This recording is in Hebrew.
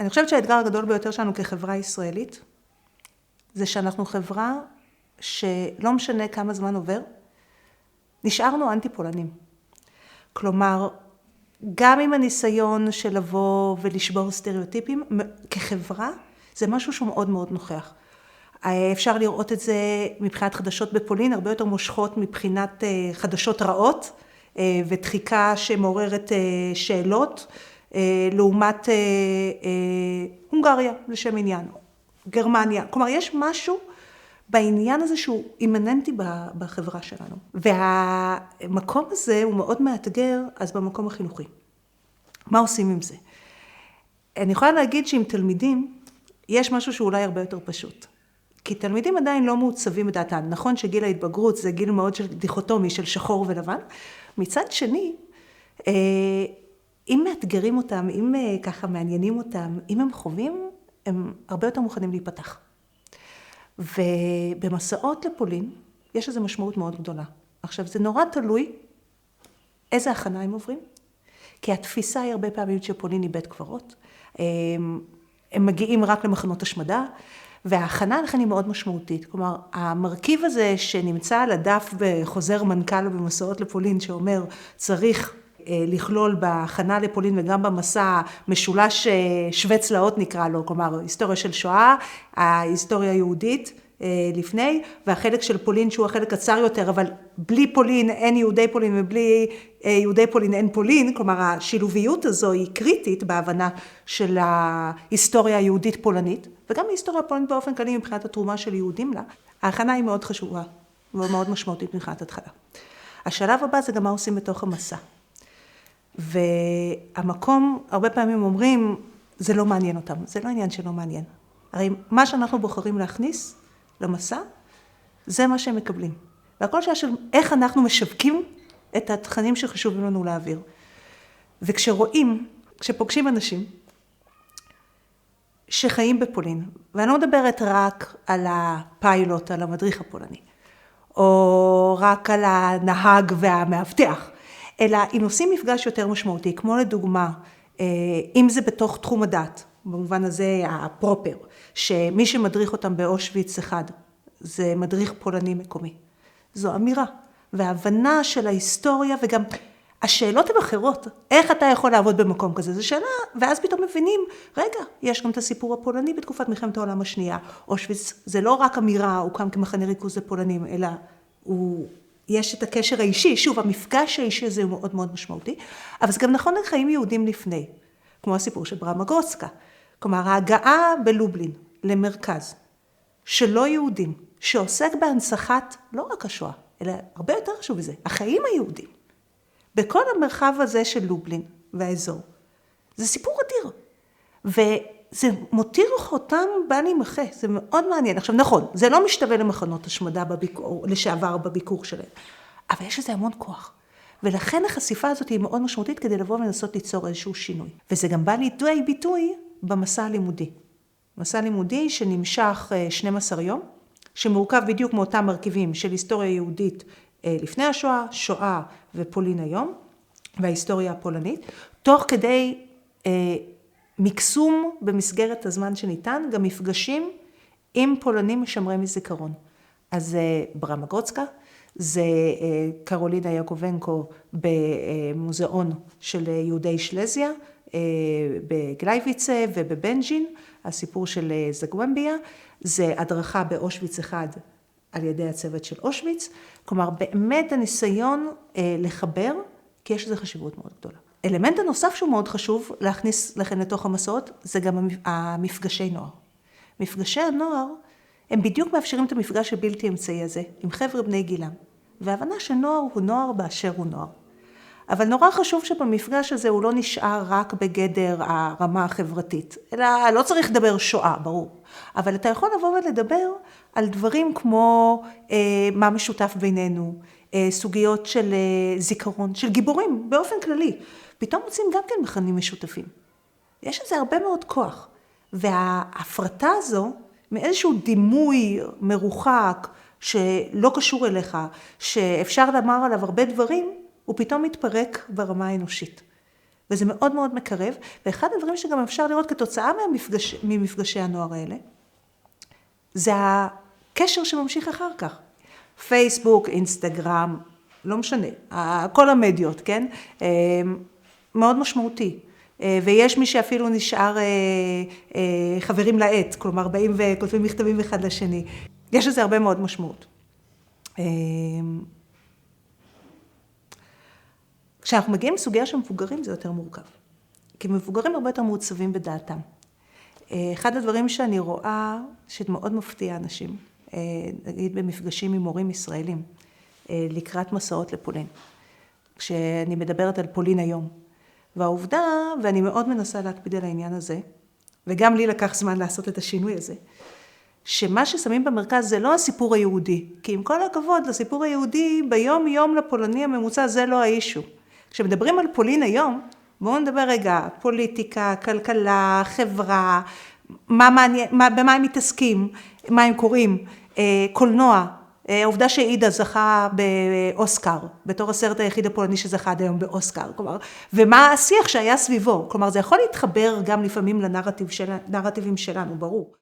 אני חושבת שהאתגר הגדול ביותר שלנו כחברה ישראלית, זה שאנחנו חברה שלא משנה כמה זמן עובר, נשארנו אנטי פולנים. כלומר, גם עם הניסיון של לבוא ולשבור סטריאוטיפים, כחברה, זה משהו שהוא מאוד מאוד נוכח. אפשר לראות את זה מבחינת חדשות בפולין, הרבה יותר מושכות מבחינת אה, חדשות רעות אה, ודחיקה שמעוררת אה, שאלות, לעומת הונגריה לשם עניין, גרמניה. כלומר, יש משהו בעניין הזה שהוא אימננטי בחברה שלנו. והמקום הזה הוא מאוד מאתגר, אז במקום החינוכי. מה עושים עם זה? אני יכולה להגיד שעם תלמידים, יש משהו שאולי הרבה יותר פשוט. כי תלמידים עדיין לא מעוצבים את דעתם. נכון שגיל ההתבגרות זה גיל מאוד של דיכוטומי של שחור ולבן. מצד שני, אה, אם מאתגרים אותם, אם אה, ככה מעניינים אותם, אם הם חווים, הם הרבה יותר מוכנים להיפתח. ובמסעות לפולין יש לזה משמעות מאוד גדולה. עכשיו, זה נורא תלוי איזה הכנה הם עוברים, כי התפיסה היא הרבה פעמים שפולין היא בית קברות. הם, הם מגיעים רק למחנות השמדה, וההכנה לכן היא מאוד משמעותית. כלומר, המרכיב הזה שנמצא על הדף בחוזר מנכ"ל במסעות לפולין, שאומר צריך אה, לכלול בהכנה לפולין וגם במסע משולש אה, שווה צלעות נקרא לו, כלומר היסטוריה של שואה, ההיסטוריה היהודית אה, לפני, והחלק של פולין שהוא החלק קצר יותר, אבל בלי פולין אין יהודי פולין ובלי יהודי פולין אין פולין, כלומר השילוביות הזו היא קריטית בהבנה של ההיסטוריה היהודית פולנית, וגם ההיסטוריה הפולנית באופן כללי מבחינת התרומה של יהודים לה. ההכנה היא מאוד חשובה ומאוד משמעותית מבחינת התחלה. השלב הבא זה גם מה עושים בתוך המסע. והמקום, הרבה פעמים אומרים, זה לא מעניין אותם. זה לא עניין שלא מעניין. הרי מה שאנחנו בוחרים להכניס למסע, זה מה שהם מקבלים. והכל שאלה של איך אנחנו משווקים את התכנים שחשובים לנו להעביר. וכשרואים, כשפוגשים אנשים שחיים בפולין, ואני לא מדברת רק על הפיילוט, על המדריך הפולני, או רק על הנהג והמאבטח, אלא אם עושים מפגש יותר משמעותי, כמו לדוגמה, אה, אם זה בתוך תחום הדת, במובן הזה הפרופר, שמי שמדריך אותם באושוויץ אחד, זה מדריך פולני מקומי. זו אמירה, והבנה של ההיסטוריה וגם השאלות הן אחרות, איך אתה יכול לעבוד במקום כזה, זו שאלה, ואז פתאום מבינים, רגע, יש גם את הסיפור הפולני בתקופת מלחמת העולם השנייה, אושוויץ זה לא רק אמירה, הוא קם כמחנה ריכוז לפולנים, אלא הוא יש את הקשר האישי, שוב, המפגש האישי הזה הוא מאוד מאוד משמעותי, אבל זה גם נכון לחיים יהודים לפני, כמו הסיפור של ברמה גרוסקה. כלומר, ההגעה בלובלין למרכז שלא יהודים, שעוסק בהנצחת לא רק השואה, אלא הרבה יותר חשוב מזה, החיים היהודים, בכל המרחב הזה של לובלין והאזור, זה סיפור אדיר. זה מותיר חותם בל יימחה, זה מאוד מעניין. עכשיו נכון, זה לא משתווה למחנות השמדה בביקור, לשעבר בביקור שלהם, אבל יש לזה המון כוח. ולכן החשיפה הזאת היא מאוד משמעותית כדי לבוא ולנסות ליצור איזשהו שינוי. וזה גם בא לידי ביטוי במסע הלימודי. מסע לימודי שנמשך 12 אה, יום, שמורכב בדיוק מאותם מרכיבים של היסטוריה יהודית אה, לפני השואה, שואה ופולין היום, וההיסטוריה הפולנית, תוך כדי אה, מקסום במסגרת הזמן שניתן, גם מפגשים עם פולנים משמרי מזיכרון. אז זה ברמה גרוצקה, זה אה, קרולינה יעקובנקו במוזיאון של יהודי שלזיה, אה, בגלייביצה ובבנג'ין, הסיפור של אה, זגוומביה, זה הדרכה באושוויץ אחד על ידי הצוות של אושוויץ, כלומר באמת הניסיון לחבר, כי יש לזה חשיבות מאוד גדולה. האלמנט הנוסף שהוא מאוד חשוב להכניס לכם לתוך המסעות, זה גם המפגשי נוער. מפגשי הנוער, הם בדיוק מאפשרים את המפגש הבלתי אמצעי הזה, עם חבר'ה בני גילם. והבנה שנוער הוא נוער באשר הוא נוער. אבל נורא חשוב שבמפגש הזה הוא לא נשאר רק בגדר הרמה החברתית, אלא לא צריך לדבר שואה, ברור. אבל אתה יכול לבוא ולדבר על דברים כמו אה, מה משותף בינינו, סוגיות של אה, זיכרון, של גיבורים באופן כללי. פתאום מוצאים גם כן מכנים משותפים. יש לזה הרבה מאוד כוח. וההפרטה הזו, מאיזשהו דימוי מרוחק, שלא קשור אליך, שאפשר לומר עליו הרבה דברים, הוא פתאום מתפרק ברמה האנושית. וזה מאוד מאוד מקרב, ואחד הדברים שגם אפשר לראות כתוצאה ממפגש, ממפגשי הנוער האלה, זה הקשר שממשיך אחר כך. פייסבוק, אינסטגרם, לא משנה, כל המדיות, כן? אה, מאוד משמעותי. אה, ויש מי שאפילו נשאר חברים לעט, כלומר באים וכותבים מכתבים אחד לשני. יש לזה הרבה מאוד משמעות. כשאנחנו מגיעים לסוגיה של מבוגרים זה יותר מורכב. כי מבוגרים הרבה יותר מעוצבים בדעתם. אה, אחד הדברים שאני רואה, שמאוד מפתיע אנשים, אה, נגיד במפגשים עם מורים ישראלים, אה, לקראת מסעות לפולין. כשאני מדברת על פולין היום. והעובדה, ואני מאוד מנסה להקפיד על העניין הזה, וגם לי לקח זמן לעשות את השינוי הזה, שמה ששמים במרכז זה לא הסיפור היהודי, כי עם כל הכבוד לסיפור היהודי, ביום יום לפולני הממוצע זה לא האישו. כשמדברים על פולין היום, בואו נדבר רגע, פוליטיקה, כלכלה, חברה, מה מעניין, מה, במה הם מתעסקים, מה הם קוראים, אה, קולנוע, אה, העובדה שעידה זכה באוסקר, בתור הסרט היחיד הפולני שזכה עד היום באוסקר, כלומר, ומה השיח שהיה סביבו, כלומר זה יכול להתחבר גם לפעמים לנרטיב של, לנרטיבים שלנו, ברור.